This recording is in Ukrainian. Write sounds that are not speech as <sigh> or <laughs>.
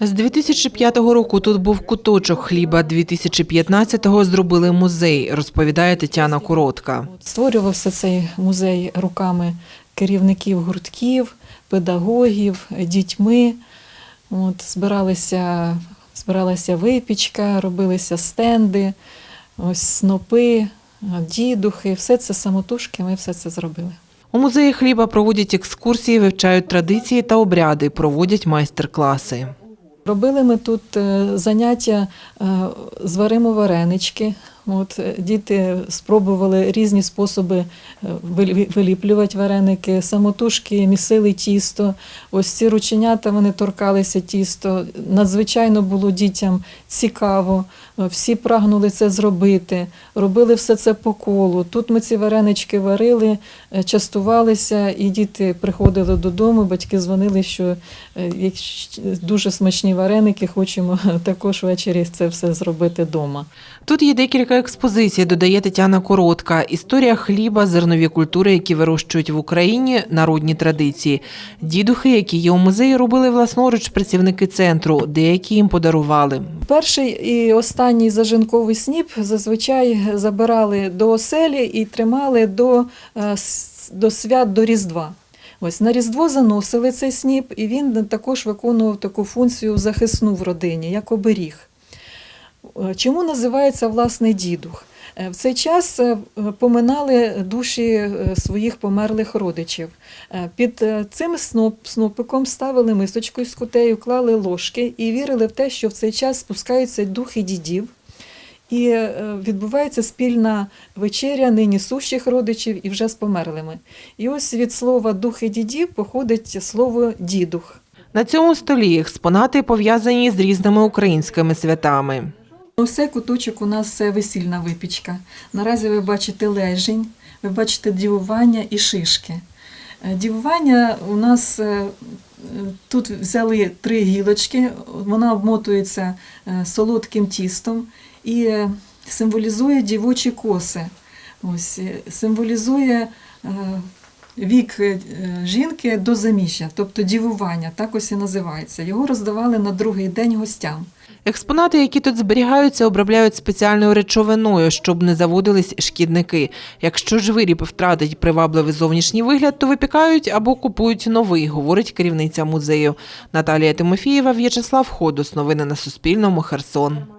З 2005 року тут був куточок хліба. 2015-го зробили музей, розповідає Тетяна Коротка. Створювався цей музей руками керівників гуртків, педагогів, дітьми. От, збиралися, збиралася випічка, робилися стенди, ось снопи, дідухи. Все це самотужки, ми все це зробили. У музеї хліба проводять екскурсії, вивчають традиції та обряди, проводять майстер-класи. Робили ми тут е, заняття е, зваримо варенички. От, е, діти спробували різні способи е, виліплювати вареники, самотужки місили тісто. Ось ці рученята вони торкалися тісто. Надзвичайно було дітям цікаво. Е, Всі прагнули це зробити. Робили все це по колу. Тут ми ці варенички варили, частувалися, і діти приходили додому. Батьки дзвонили, що дуже смачні вареники, хочемо <laughs> також ввечері це все зробити вдома. Тут є декілька експозицій, додає Тетяна Коротка. Історія хліба, зернові культури, які вирощують в Україні, народні традиції. Дідухи, які є у музеї, робили власноруч працівники центру, деякі їм подарували. Перший і останній зажинковий сніп зазвичай забирали до оселі і тримали до, е, до свят до Різдва. Ось на Різдво заносили цей сніп, і він також виконував таку функцію захисну в родині, як оберіг. Е, Чому називається власне дідух? Е, В цей час е, поминали душі своїх померлих родичів. Під цим сноп, снопиком ставили мисочку з кутею, клали ложки і вірили в те, що в цей час спускаються духи дідів. І відбувається спільна вечеря нині сущих родичів і вже з померлими. І ось від слова духи дідів походить слово дідух. На цьому столі експонати пов'язані з різними українськими святами. Усе куточок у нас весільна випічка. Наразі ви бачите лежень, ви бачите дівування і шишки. Е, Дівування у нас е, тут взяли три гілочки, вона обмотується е, солодким тістом і символізує дівочі коси. Ось, символізує вік е, жінки до заміжжя, тобто дівування, так ось і називається. Його роздавали на другий день гостям. Експонати, які тут зберігаються, обробляють спеціальною речовиною, щоб не заводились шкідники. Якщо ж виріб втратить привабливий зовнішній вигляд, то випікають або купують новий, говорить керівниця музею. Наталія Тимофієва, В'ячеслав Ходос. Новини на Суспільному. Херсон.